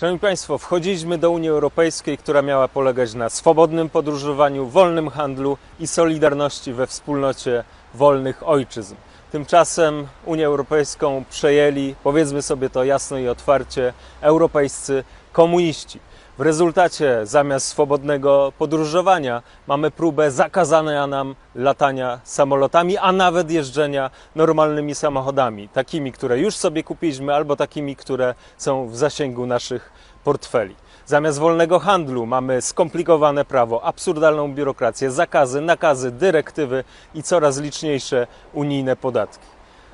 Szanowni Państwo, wchodziliśmy do Unii Europejskiej, która miała polegać na swobodnym podróżowaniu, wolnym handlu i solidarności we wspólnocie wolnych ojczyzn. Tymczasem Unię Europejską przejęli, powiedzmy sobie to jasno i otwarcie, europejscy komuniści. W rezultacie zamiast swobodnego podróżowania mamy próbę zakazania nam latania samolotami, a nawet jeżdżenia normalnymi samochodami, takimi, które już sobie kupiliśmy, albo takimi, które są w zasięgu naszych portfeli. Zamiast wolnego handlu mamy skomplikowane prawo, absurdalną biurokrację, zakazy, nakazy, dyrektywy i coraz liczniejsze unijne podatki.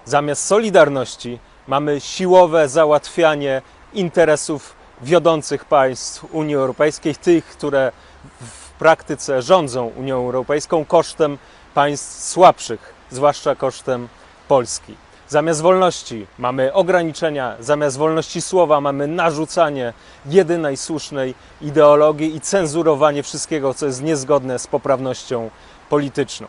Zamiast solidarności mamy siłowe załatwianie interesów wiodących państw Unii Europejskiej, tych, które w praktyce rządzą Unią Europejską kosztem państw słabszych, zwłaszcza kosztem Polski. Zamiast wolności mamy ograniczenia, zamiast wolności słowa mamy narzucanie jedynej słusznej ideologii i cenzurowanie wszystkiego, co jest niezgodne z poprawnością polityczną.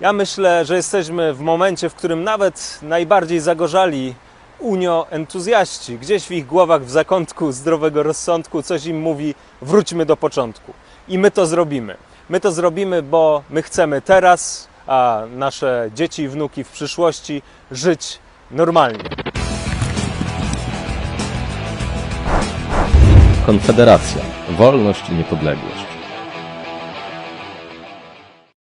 Ja myślę, że jesteśmy w momencie, w którym nawet najbardziej zagorzali unio entuzjaści, gdzieś w ich głowach w zakątku zdrowego rozsądku coś im mówi wróćmy do początku. I my to zrobimy. My to zrobimy, bo my chcemy teraz, a nasze dzieci i wnuki w przyszłości żyć normalnie. Konfederacja. Wolność i niepodległość.